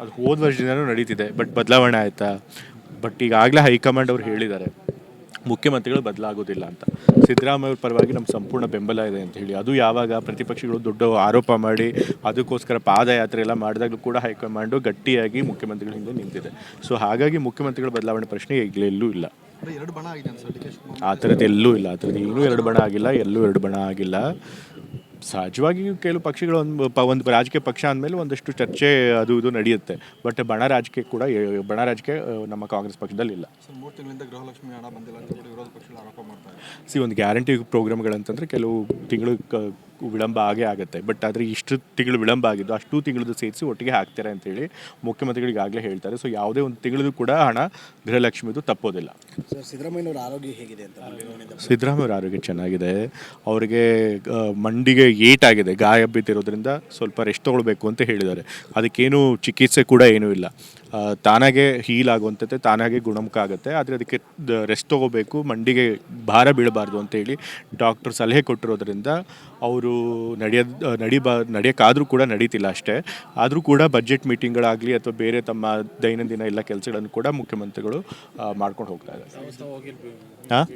ಅದು ಹೋದ ವರ್ಷದಿಂದನೂ ನಡೀತಿದೆ ಬಟ್ ಬದಲಾವಣೆ ಆಯಿತಾ? ಬಟ್ ಈಗಾಗಲೇ ಹೈಕಮಾಂಡ್ ಅವ್ರು ಹೇಳಿದ್ದಾರೆ ಮುಖ್ಯಮಂತ್ರಿಗಳು ಬದಲಾಗೋದಿಲ್ಲ ಅಂತ. ಸಿದ್ದರಾಮಯ್ಯ ಅವ್ರ ಪರವಾಗಿ ನಮ್ಮ ಸಂಪೂರ್ಣ ಬೆಂಬಲ ಇದೆ ಅಂತ ಹೇಳಿ. ಅದು ಯಾವಾಗ ಪ್ರತಿಪಕ್ಷಗಳು ದೊಡ್ಡ ಆರೋಪ ಮಾಡಿ ಅದಕ್ಕೋಸ್ಕರ ಪಾದಯಾತ್ರೆ ಎಲ್ಲ ಮಾಡಿದಾಗಲೂ ಕೂಡ ಹೈಕಮಾಂಡು ಗಟ್ಟಿಯಾಗಿ ಮುಖ್ಯಮಂತ್ರಿಗಳ ಹಿಂದೆ ನಿಂತಿದೆ. ಸೊ ಹಾಗಾಗಿ ಮುಖ್ಯಮಂತ್ರಿಗಳ ಬದಲಾವಣೆ ಪ್ರಶ್ನೆ ಈಗಲೇ ಎಲ್ಲೂ ಇಲ್ಲ. ಎರಡು ಬಣ ಆಗಿದೆ ಆ ಥರದ್ದು ಎಲ್ಲೂ ಇಲ್ಲ ಆ ಥರದ್ದು ಏನೂ ಎರಡು ಬಣ ಆಗಿಲ್ಲ ಎಲ್ಲೂ ಎರಡು ಬಣ ಆಗಿಲ್ಲ. ಸಹಜವಾಗಿ ಕೆಲವು ಪಕ್ಷಗಳು ಒಂದು ಪ ಒಂದು ರಾಜಕೀಯ ಪಕ್ಷ ಅಂದಮೇಲೆ ಒಂದಷ್ಟು ಚರ್ಚೆ ಅದು ಇದು ನಡೆಯುತ್ತೆ. ಬಟ್ ಬಣ ರಾಜಕೀಯ ಕೂಡ ಏ- ಬಣ ರಾಜಕೀಯ ಆ, ನಮ್ಮ ಕಾಂಗ್ರೆಸ್ ಪಕ್ಷದಲ್ಲಿ ಇಲ್ಲ. ಸರ್ ಮೂರು ತಿಂಗಳಿಂದ ಗೃಹಲಕ್ಷ್ಮಿ ಹಣ ಬಂದಿಲ್ಲ ಅಂತ ಹೇಳಿ ವಿರೋಧ ಪಕ್ಷಗಳು ಆರೋಪ ಮಾಡ್ತಾರೆ ಸಿ ಒಂದು ಗ್ಯಾರಂಟಿ ಪ್ರೋಗ್ರಾಮ್ಗಳಂತಂದರೆ ಕೆಲವು ತಿಂಗಳು ಕ ವಿಳಂಬ ಆಗೇ ಆಗುತ್ತೆ. ಬಟ್ ಆದರೆ ಇಷ್ಟು ತಿಂಗಳು ವಿಳಂಬ ಆಗಿದ್ದು ಅಷ್ಟು ತಿಂಗಳದ್ದು ಸೇರಿಸಿ ಒಟ್ಟಿಗೆ ಹಾಕ್ತಾರೆ ಅಂತೇಳಿ ಮುಖ್ಯಮಂತ್ರಿಗಳಿಗೆ ಆಗಲೇ ಹೇಳ್ತಾರೆ. ಸೊ ಯಾವುದೇ ಒಂದು ತಿಂಗಳದು ಕೂಡ ಹಣ ಗೃಹಲಕ್ಷ್ಮಿದು ತಪ್ಪೋದಿಲ್ಲ. ಸಿದ್ದರಾಮಯ್ಯನವರ ಆರೋಗ್ಯ ಹೇಗಿದೆ ಅಂತ ಬೆಳಗಾವಿಯಿಂದ ಸಿದ್ದರಾಮಯ್ಯ ಅವ್ರ ಆರೋಗ್ಯ ಚೆನ್ನಾಗಿದೆ. ಅವರಿಗೆ ಮಂಡಿಗೆ ಏಟಾಗಿದೆ ಗಾಯ ಬಿದ್ದಿರೋದ್ರಿಂದ ಸ್ವಲ್ಪ ರೆಸ್ಟ್ ತೊಗೊಳ್ಬೇಕು ಅಂತ ಹೇಳಿದ್ದಾರೆ. ಅದಕ್ಕೇನು ಚಿಕಿತ್ಸೆ ಕೂಡ ಏನೂ ಇಲ್ಲ. ತಾನಾಗೆ ಹೀಲ್ ಆಗುವಂಥದ್ದು ತಾನಾಗೆ ಗುಣಮುಖ ಆಗುತ್ತೆ. ಆದರೆ ಅದಕ್ಕೆ ರೆಸ್ಟ್ ತೊಗೋಬೇಕು ಮಂಡಿಗೆ ಭಾರ ಬೀಳಬಾರ್ದು ಅಂತೇಳಿ ಡಾಕ್ಟರ್ ಸಲಹೆ ಕೊಟ್ಟಿರೋದ್ರಿಂದ ಅವರು ನಡೆಯೋದು ನಡಿಬಾ ನಡೆಯೋಕ್ಕಾದರೂ ಕೂಡ ನಡೀತಿಲ್ಲ ಅಷ್ಟೇ. ಆದರೂ ಕೂಡ ಬಜೆಟ್ ಮೀಟಿಂಗ್ಗಳಾಗಲಿ ಅಥವಾ ಬೇರೆ ತಮ್ಮ ದೈನಂದಿನ ಎಲ್ಲ ಕೆಲಸಗಳನ್ನು ಕೂಡ ಮುಖ್ಯಮಂತ್ರಿಗಳು ಮಾಡ್ಕೊಂಡು ಹೋಗ್ತಾ ಇದ್ದಾರೆ. ಹಾಂ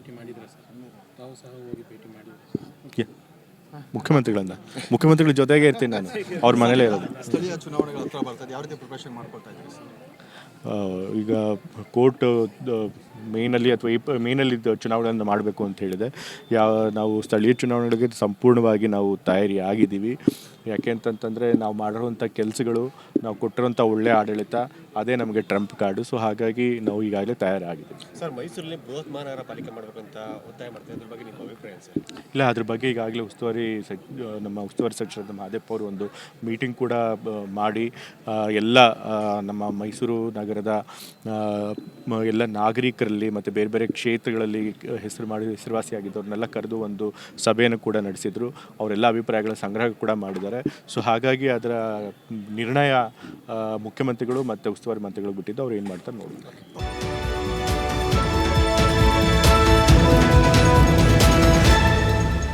ಮುಖ್ಯಮಂತ್ರಿಗಳನ್ನ. ಮುಖ್ಯಮಂತ್ರಿಗಳ ಜೊತೆಗೆ ಇರ್ತೀನಿ ನಾನು. ಅವ್ರ ಮನೇಲೇ ಇರೋದು. ಸ್ಥಳೀಯ ಚುನಾವಣೆಗಳ ಹತ್ರ ಬರ್ತದೆ. ಯಾವ ರೀತಿ ಪ್ರಿಪರೇಷನ್ ಮಾಡ್ಕೊಳ್ತಾ ಇದ್ದೀರಿ ಈಗ ಕೋರ್ಟ್ ಮೇನಲ್ಲಿ ಅಥವಾ ಈ ಮೇನಲ್ಲಿ ಚುನಾವಣೆಯನ್ನು ಮಾಡಬೇಕು ಅಂತ ಹೇಳಿದೆ. ಯಾವ ನಾವು ಸ್ಥಳೀಯ ಚುನಾವಣೆಗಳಿಗೆ ಸಂಪೂರ್ಣವಾಗಿ ನಾವು ತಯಾರಿ ಆಗಿದ್ದೀವಿ. ಯಾಕೆ ಅಂತಂತಂದರೆ ನಾವು ಮಾಡಿರುವಂಥ ಕೆಲಸಗಳು ನಾವು ಕೊಟ್ಟಿರೋಂಥ ಒಳ್ಳೆಯ ಆಡಳಿತ ಅದೇ ನಮಗೆ ಟ್ರಂಪ್ ಕಾರ್ಡು. ಸೊ ಹಾಗಾಗಿ ನಾವು ಈಗಾಗಲೇ ತಯಾರಾಗಿದ್ದೀವಿ. ಸರ್ ಮೈಸೂರಲ್ಲಿ ಬೃಹತ್ ಮಹಾನಗರ ಪಾಲಿಕೆ ಮಾಡಬೇಕಂತ ಒತ್ತಾಯ ಮಾಡ್ತಾರೆ ಅದ್ರ ಬಗ್ಗೆ ನಿಮ್ಮ ಅಭಿಪ್ರಾಯ ಸರ್? ಇಲ್ಲ ಅದ್ರ ಬಗ್ಗೆ ಈಗಾಗಲೇ ಉಸ್ತುವಾರಿ ಸಚ್ ನಮ್ಮ ಉಸ್ತುವಾರಿ ಸಚಿವರಾದ ಮಹಾದೇಪ್ಪ ಅವರು ಒಂದು ಮೀಟಿಂಗ್ ಕೂಡ ಮಾಡಿ ಎಲ್ಲ ನಮ್ಮ ಮೈಸೂರು ನಗರದ ಎಲ್ಲ ನಾಗರಿಕರಲ್ಲಿ ಮತ್ತು ಬೇರೆ ಬೇರೆ ಕ್ಷೇತ್ರಗಳಲ್ಲಿ ಹೆಸರು ಮಾಡಿ ಹೆಸರುವಾಸಿಯಾಗಿದ್ದವ್ರನ್ನೆಲ್ಲ ಕರೆದು ಒಂದು ಸಭೆಯನ್ನು ಕೂಡ ನಡೆಸಿದರು. ಅವರೆಲ್ಲ ಅಭಿಪ್ರಾಯಗಳ ಸಂಗ್ರಹ ಕೂಡ ಮಾಡಿದ್ದಾರೆ. ಸೊ ಹಾಗಾಗಿ ಅದರ ನಿರ್ಣಯ ಮುಖ್ಯಮಂತ್ರಿಗಳು ಮತ್ತು ಉಸ್ತುವಾರಿ ಮಂತ್ರಿಗಳು ಬಿಟ್ಟಿದ್ದು ಅವ್ರು ಏನು ಮಾಡ್ತಾರೆ ನೋಡ್ತಾರೆ